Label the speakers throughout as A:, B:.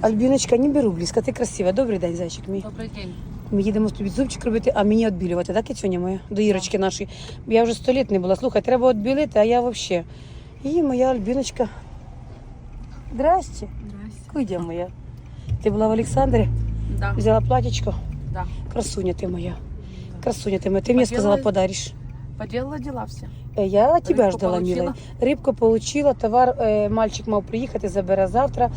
A: Альбіночка, не беру близько, ти красива. Добрий день, зайчик мій.
B: Добрий день.
A: Ми їдемо тобі зубчик робити, а мені відбілювати, так, Кицюня моя? До Ірочки нашої. Я вже сто літ не була. Слухай, треба відбілити, а я взагалі. І моя Альбіночка. Здрасте.
B: Здрасте.
A: Кудя моя. Ти була в Олександрі,
B: Да,
A: взяла платічко.
B: да.
A: Красуня ти моя. Красуня ти моя. Ти мені сказала, подариш.
B: Поделала дела все.
A: Я тебе
B: Рибку
A: ждала, милая. Рибку получила, товар е, мальчик мав приїхати, забере завтра.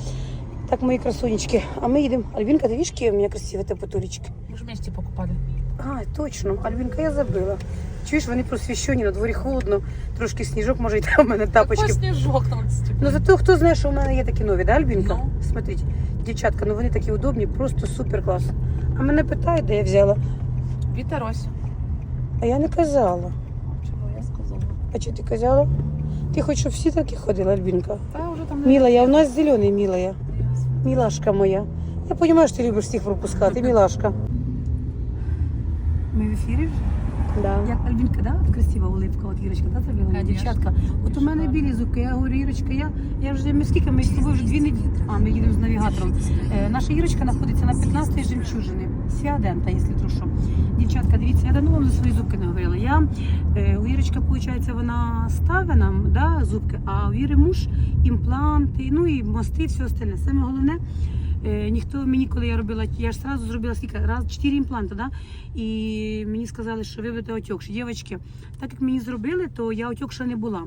A: Так, мої красунечки. А ми їдемо. Альбінка, ти видиш, які у мене красиві та потулечки?
B: Мы же вместе покупали.
A: А, точно, Альбінка, я забила. Чуєш, вони просвіщені, на дворі холодно, трошки сніжок, може йти, в мене тапочки.
B: Какой снежок там.
A: Ну зато хто знає, що у мене є такі нові, да, Альбінка?
B: Ну.
A: Смотрите, дівчатка, ну вони такі удобні, просто супер клас. А мене питають, де я взяла.
B: Виторось.
A: А я не казала.
B: Чего я сказала?
A: А що ти казала? Ти хоч щоб всі такі ходили, Альбінка?
B: Да, уже там...
A: Милая, у нас зелений, милая.
B: Ясно.
A: Милашка моя. Я розумію, що ти любиш всіх пропускати, милашка. Ми в ефірі вже? Да. Як Альбінка, да? От красива улипка, от Ірочка, да, зробила?
B: Конечно.
A: Дівчатка. От у мене білі зуки, я говорю, Ірочка, я, я вже, ми скільки, ми з тобою вже дві неділі. А, ми їдемо з навігатором. Е, наша Ірочка знаходиться на 15-й жемчужини. Сіадента, якщо то що. Дівчатка, дивіться, я давно вам за свої зубки не говорила. Я, е, у Ірочка, виходить, вона ставить нам да, зубки, а у Іри муж імпланти, ну і мости, все остальне. Саме головне, Е, ніхто мені, коли я робила, я ж сразу зробила скільки раз чотири імпланти, да? і мені сказали, що ви будете отекші. Дівчатки, так як мені зробили, то я отекша не була.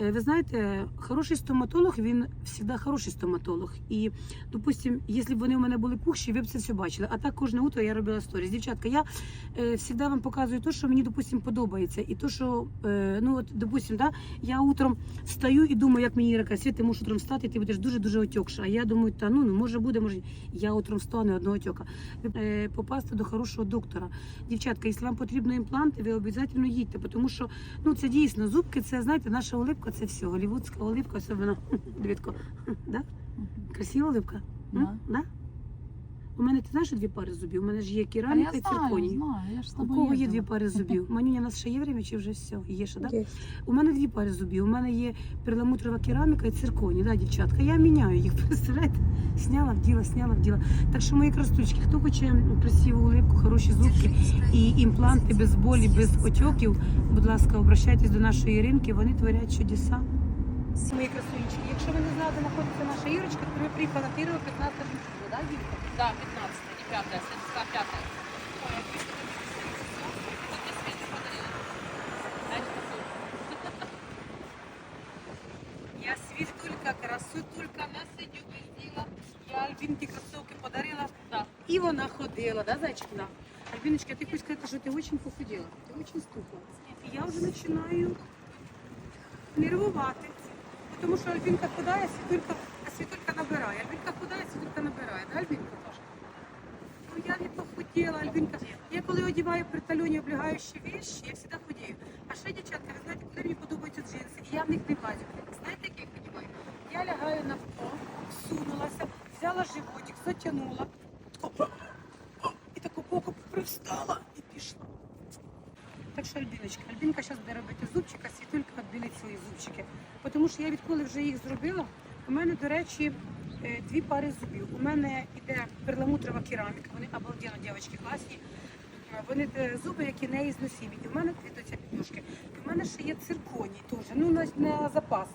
A: Е, Ви знаєте, хороший стоматолог, він завжди хороший стоматолог. І, допустим, якщо б вони у мене були пухші, ви б це все бачили. А так кожне утро я робила сторіс. Дівчатка, я е, завжди вам показую те, що мені, допустим, подобається. І то, що, е, ну от, допустим, да, я утром встаю і думаю, як мені Іра світ, ти можеш утром встати, ти будеш дуже-дуже отекша. А я думаю, та ну, ну може буде, може. Я утром встану одного отека. Е, попасти до хорошого доктора. Дівчатка, якщо вам потрібні імпланти, ви обов'язково їдьте, тому що ну, це дійсно зубки, це знаєте, наша улипка це все. Голівудська оливка, особливо дивітко. Да? Красива оливка?
B: Да.
A: М? Да? У мене ти знаєш дві пари зубів? У мене ж є кераміка і цирконій. У кого є дві пари зубів? Манюня, у нас ще є время чи вже все? Є ще, так? Да? У мене дві пари зубів. У мене є перламутрова кераміка і цирконі, да, дівчатка. Я міняю їх, представляєте? Сняла, вділа, сняла, вділа. Так що мої красоточки, хто хоче красиву улипку, хороші зубки і імпланти без болі, без отеків, будь ласка, обращайтесь до нашої Іринки, вони творять чудеса. Мої красунечки, якщо ви не знали, де знаходиться наша Ірочка, то ви приїхали на Тирова 15 жінка, да, Вілька?
B: Да, 15 не 5 сестра 5 Ой, я пишу, Вот мне Света подарила. Дайте посылку.
A: Я світулька, красотулька, на сидю пизділа. Я Альбінки кросовки подарила.
B: Да.
A: І вона ходила, да, зайчик? Да. Альбіночка, ти хочеш сказати, що ти дуже похудела, ти дуже стукла. І я вже починаю нервувати. Тому що Альбінка худає, світулька, а світулька набирає. Альбінка худає, світулька набирає, да, Альбінка? Ну я не похудела, Альбінка. Я коли одягаю при тальоні облягаючі вещи, я завжди худею. А ще, дівчатка, ви знаєте, коли мені подобаються джинси, і я в них не влазю. Знаєте, як я їх одягаю? Я лягаю на пол, всунулася, взяла животик, затягнула. І таку боку привстала і пішла. Так що, Альбіночка, Альбінка зараз буде робити зубчика, світулька відбілить свої зубчики. Тому що я відколи вже їх зробила, у мене, до речі, е, дві пари зубів. У мене йде перламутрова кераміка, вони обалденно, дівчатки, класні. Е, Вони е, зуби, які не ізносимі. І в мене квітуться підножки. І в мене ще є цирконі теж, ну на, на запас.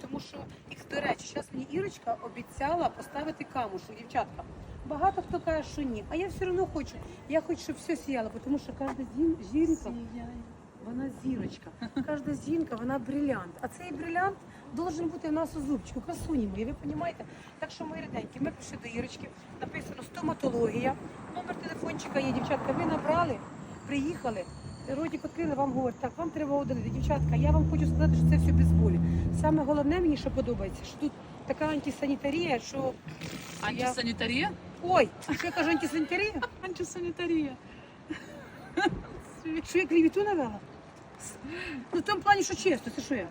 A: Тому що їх, до речі, зараз мені Ірочка обіцяла поставити камушок, дівчатка. Багато хто каже, що ні. А я все одно хочу. Я хочу, щоб все сіяло, тому що кожна жінка, вона зірочка. Кожна зінка, вона брилянт. А цей брилянт должен бути в нас у зубчику, красуні мої, ви розумієте? Так що, мої ріденькі, ми пішли до Ірочки, написано стоматологія, номер телефончика є, дівчатка, ви набрали, приїхали, ротик відкрили, вам говорять, так, вам треба удалити. Дівчатка, я вам хочу сказати, що це все без болі. Саме головне мені, що подобається, що тут така антисанітарія, що... Я... Ой, що я кажу, антисанітарія?
B: Антисанитария.
A: Що я клівіту навела? Ну, в тому плані, що чесно, це що я?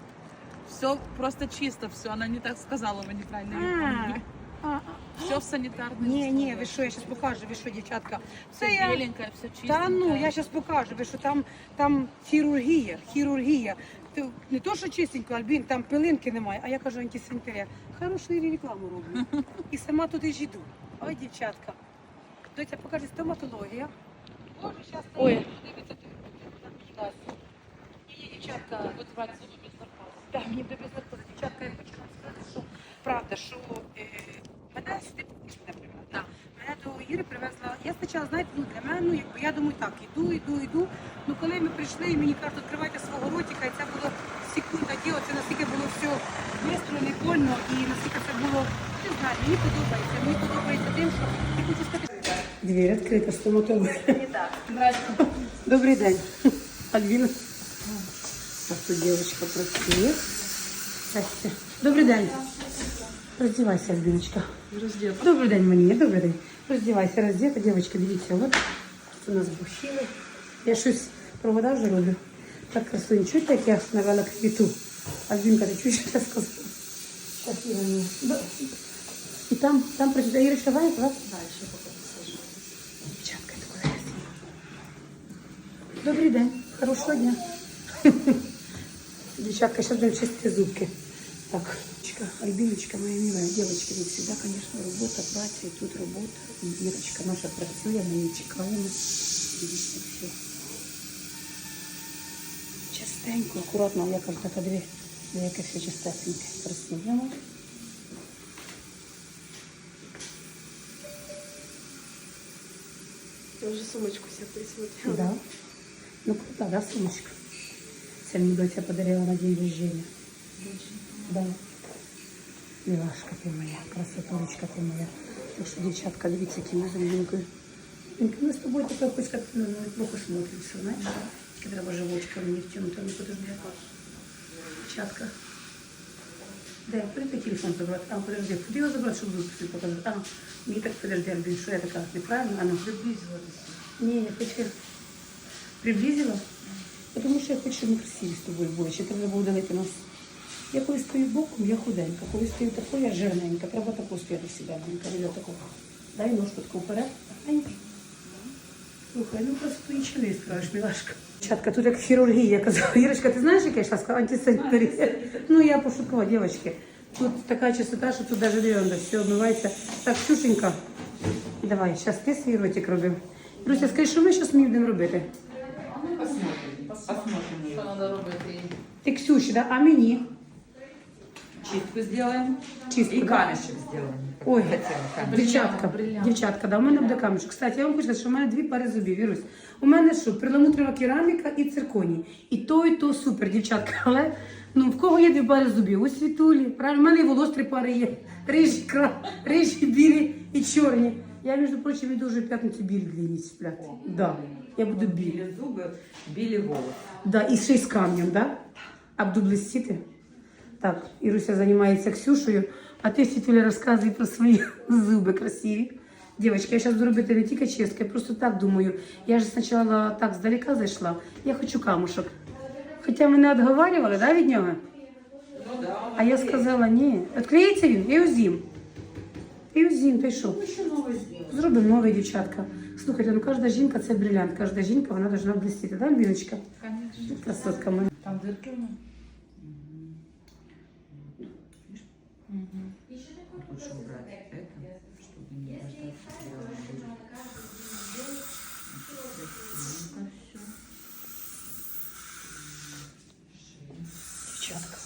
B: Все просто чисто, все. Она не так сказала,
A: А, а, а.
B: Все в санитарной
A: Ні, ні, ви що, я зараз покажу, ви що, дівчатка.
B: Все
A: я...
B: беленькое, все чисто.
A: Та ну, я зараз покажу, ви що там, там хірургія, хірургія. Ти- Не то, що чистенько, Альбін, там пилинки немає, а я кажу антисанітарія. Хорошу і рекламу роблю. І сама туди ж йду. Ой, дівчатка. Доця, покажи стоматологія. Боже, зараз
B: Ой.
A: Її дівчатка,
B: брати зуби без наркозу.
A: да, мені до безнаркозу. Дівчатка, я хочу вам сказати, що правда, що е, мене сюди мене привезли.
B: Так.
A: Мене до Іри привезла. Я спочатку, знаєте, ну для мене, ну якби я думаю, так, іду, іду, іду. Ну коли ми прийшли і мені кажуть, відкривайте свого ротика, і це було секунда діло, це наскільки було все швидко, не больно, і наскільки це було, не знаю, мені подобається. Мені подобається тим, що я хочу сказати. Двір відкрита, стоматологія. Добрий день. Альвіна. А тут дівчинка працює. Здрасте. Добрий день. Роздівайся, Альбіночка. Добрий день мені, добрий день. Роздівайся, роздіта, дівчинка, дивіться, от це у нас бухіли. Я щось провода вже роблю. Так красуні, чуєте, як я навела квіту? Альбінка, ти чуєш, що я сказала? Так, Іра, ні. Да. І там, там працює. Іра, давай, давай. Дальше поки посажу. Дівчатка, таке красиво. Добрий день, хорошого дня. Девчатка, сейчас будем чистить зубки. Так, Ичка, Альбиночка, моя милая девочка, ведь всегда, конечно, работа, праця, і тут робота. І Ірочка наша працює, ми її чекаємо. Дивіться, все. Частенько, акуратно, я кажу, така дві, яке все чистесеньке, красиво.
C: Я уже сумочку себе присмотрела.
A: Да. Ну, круто, да, сумочка? Це мені доця подарила на день рождения. Да. Милашка ти моя, красотулечка ти моя. Так що, дівчатка, дивіться, які ми з Альбінкою. Альбінка, Ми з тобою таке хоч як ну, ну, плохо смотримся, знаєш? Тільки треба живочка мені втягнути, ну подожди, я кажу. Дівчатка. Де, прийти телефон забрати? А, подожди, куди його забрати, щоб випустити показати? А, мені так, подожди, Альбін, що я така неправильно? А ну, приблизилась. Ні, я хочу приблизила, Тому що я хочу, щоб ми з тобою були, ще треба було удалити нас. Я коли стою боком, я худенька, коли стою такою, я жирненька. Треба таку стояти Альбінка, біля такого. Дай ножку таку вперед. Слухай, ну просто нічого не скажеш, мілашка. Чатка, тут як хірургія, я казала. Ірочка, ти знаєш, яке я зараз сказала? Антисанітарія. Ну, я пошуткова, дівчатки. Тут така чистота, що тут навіть дивно, все обмивається. Так, Ксюшенька, давай, зараз ти свій ротик робив. Руся, скажи, що ми зараз будемо робити?
B: Що треба робити?
A: Ти Ксюші, да? а мені?
D: Чистку сделаем.
A: Чистку,
D: И
A: да?
D: камешек сделаем.
A: Ой,
D: Хотела камешек.
A: дівчатка, дівчатка, да, у мене буде камішок. Кстати, я вам хочу сказати, що в мене дві пари зубів, Вірусь. У мене що, перламутрова кераміка і цирконій. І то, і то супер, дівчатка. Але ну, в кого є дві пари зубів? У світулі, правильно? У мене і волос три пари є. Рижі, кра... рижі, білі і чорні. Я, між прочим, іду вже в п'ятницю білі длинні спляти. Да. Я буду білі.
D: Били зубы, били волосы.
A: Да, і ще й з камнем, да? А буду блистіти. Так, Іруся займається Ксюшею, а ти, Світуля, розказуй про свої зуби красиві. Дівчатки, я зараз буду робити не тільки чистку, я просто так думаю. Я ж спочатку так здалека зайшла. Я хочу камушок. Хоча мене відговарювали, да, від нього? А я сказала, ні. Відкриється він, і узім. І узім, ти що? Зробимо новий, дівчатка. Слухайте, ну кожна жінка це брилянт. Кожна жінка, вона повинна блистіти, да, Альбіночка?
B: Конечно.
A: Красотка моя.
B: Там дырки у нас.
D: Лучше убрать это, чтобы не дождаться белого будет. Красивенько всё.
A: Дівчатка.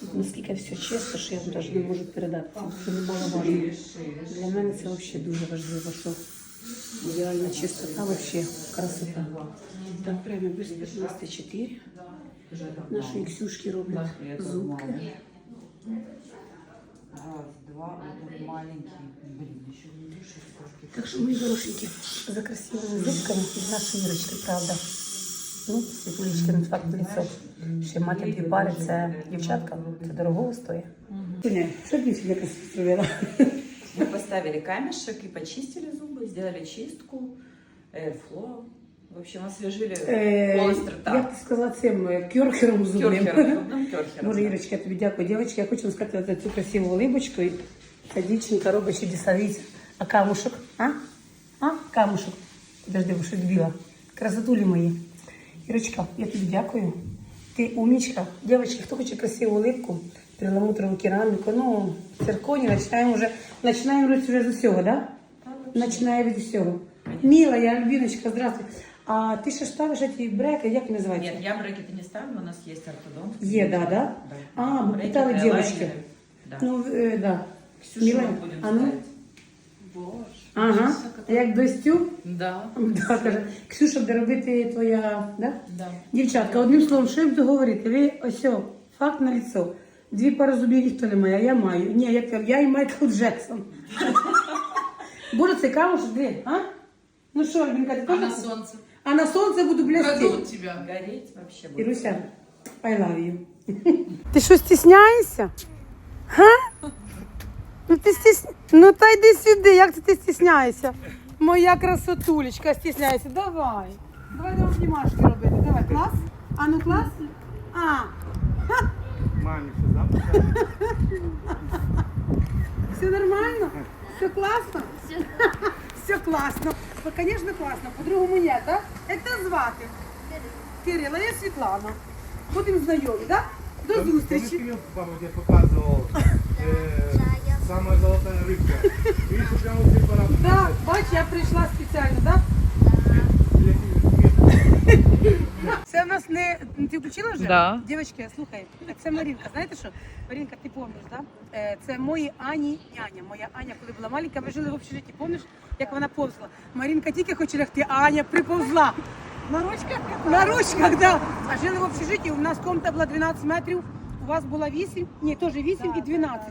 A: Тут наскільки все чисто, що я вам навіть не можу передати. Це дуже немаловажно. Для мене це взагалі дуже важливо, що ідеальна чистота, взагалі красота. Так, прямо без 15 Нашої Ксюшки роблять зубки.
D: Раз, два, вот он маленький. Блин, еще не души кошки.
A: Так що, мої хорошенькі, за красивими зубками від нашої Ірочки, правда. Ну, світулічки, ну так лицо. Ще мати дві пари, це дівчатка, це дорого стоїть. Що ти сьогодні якось зробила?
D: Мы поставили камешек и почистили зубы, сделали чистку, airflow. В общем, освежили
A: Е,
D: полость
A: Як
D: рта.
A: ти сказала цим е, кьорхером зубним?
D: Кёрхером, зубным кёрхером.
A: Боже, Ірочка, я тобі дякую. Дівчатки, я хочу вам сказати за цю красиву либочку. І Ця дівчинка робить чудеса. Дивіться. А камушок? А? А? Камушок. Подожди, бо що біла. Красотулі мої. Ірочка, я тобі дякую. Ти умнічка. Дівчатки, хто хоче красиву липку, перламутрову кераміку. Ну, цирконі починаємо вже, починаємо робити вже з усього, да? Починає від усього. Міла, я Альбіночка, здравствуй. А ти ще ставиш ці бреки, як вони називаються?
D: Нет, я брекеты не ставлю, у нас есть ортодонт.
A: Е, да, да?
D: Да.
A: А, бо
D: Брекеты,
A: питали
D: лайнеры.
A: девочки.
D: Да.
A: Ну, е, да.
D: Ксюшу
A: Мила,
D: мы будем
A: а ну?
D: ставить.
A: Ага. Як до стю?
B: Да.
A: Да, каже. Ксюша буде робити твоя, да?
B: Да.
A: Дівчатка, одним словом, що я буду говорити? Ви ось, о, факт на лицо. Дві пари зубів ніхто не має, а я маю. Ні, я, кажу, я і Майкл Джексон. Боже, цікаво, що ти, а? Ну що, Альбінка, ти
B: А на
A: теж?
B: солнце.
A: А на сонце буду.
B: Крадут тебя.
D: Гореть вообще будет.
A: Іруся, I love you. Ти що, стісняєшся? Га? Ну ти стіс... Ну та йди сюди, як це ти стісняєшся? Моя красотулечка, стісняйся. Давай. Давай нам знімашки робити. Давай, клас? А ну клас? А,
E: Мамі що завтра?
A: все нормально? Все класно? Все класно. Ну, звісно, класно. По-другому ні, так? Як тебе звати? Кирила, я Світлана. Будемо знайомі, так? До
E: Помнишь,
A: зустрічі.
E: я папа тебе показывал э, самая золотая рыбка? Видишь, прямо вот здесь пора.
A: Да, бач, я прийшла спеціально, так? Це в нас не. Ти включила вже?
B: Да.
A: Дівчатки, слухай, це Марінка. Знаєте що? Марінка, ти пам'ятаєш, да? Е, Це мої Ані няня. Моя Аня, коли була маленька, ми жили в общежитті. Пам'ятаєш, як вона повзла? Марінка тільки хоче лягти, а Аня приповзла. На ручках? На ручках, да. А жили в общежитті, у нас комната була 12 метрів, у вас була 8, ні, теж 8 і 12.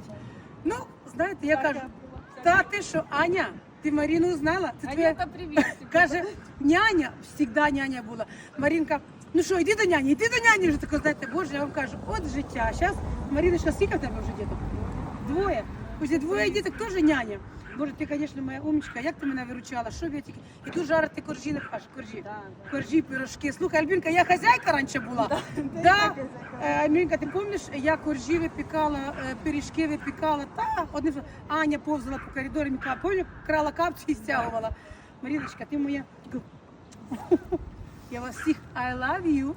A: Ну, знаєте, я кажу, та ти що, Аня, ти Маріну знала? Це твоя...
B: привет.
A: Каже, няня, завжди няня була. Марінка, ну що, йди до няні, йди до няні. Вже тако, знаєте, боже, я вам кажу, от життя. Зараз, Маріночка, скільки в тебе вже діток? Двоє. Уже двоє діток теж няня. Боже, ти, звісно, моя умничка, як ти мене виручала? Що б я тільки. Іду жарити коржі, не аж коржі. Коржі, пирожки. Слухай, Альбінка, я хазяйка раніше була. Да. Е, Альбінка, ти пам'ятаєш, я коржі випікала, е, пиріжки випікала. Та, одним словом, Аня повзала по коридорі, Міка, пам'ятаю, крала капці і стягувала. Маріночка, ти моя. Я вас всіх I love you.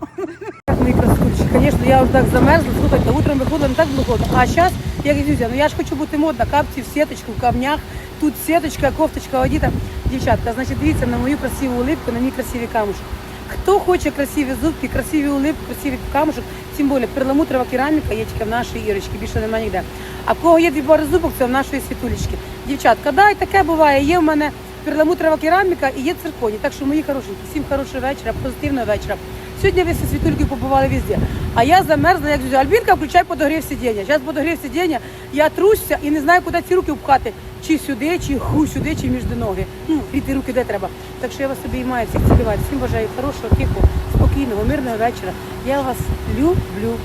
A: Мої красунчики, звісно, я вже так замерзла. Слухайте, утром виходила не так було холодно. А зараз, як Зюзя, ну я ж хочу бути модна, капці в сіточку, в камнях. Тут сіточка, кофточка одіта. Дівчатка, значить, дивіться на мою красиву улипку, на мій красивий камушок. Хто хоче красиві зубки, красиві улипки, красивий камушок, тим більше перламутрова кераміка є тільки в нашій Ірочці, більше немає ніде. А кого є дві пари зубок, це в нашої світулечки. Дівчатка, да, і таке буває. Є в мене перламутрова кераміка і є цирконі. Так що мої хорошенькі, всім хорошого вечора, позитивного вечора. Сьогодні ви зі світулькою побували везде. А я замерзла, як Зюзя. Альбінка, включай подогрів сидіння. Зараз подогрів сидіння, я труся і не знаю, куди ці руки впхати. Чи сюди, чи ху сюди, чи між ноги. Ну, гріти руки де треба. Так що я вас обіймаю, всіх цілювати. Всім бажаю хорошого, тихого, спокійного, мирного вечора. Я вас люблю.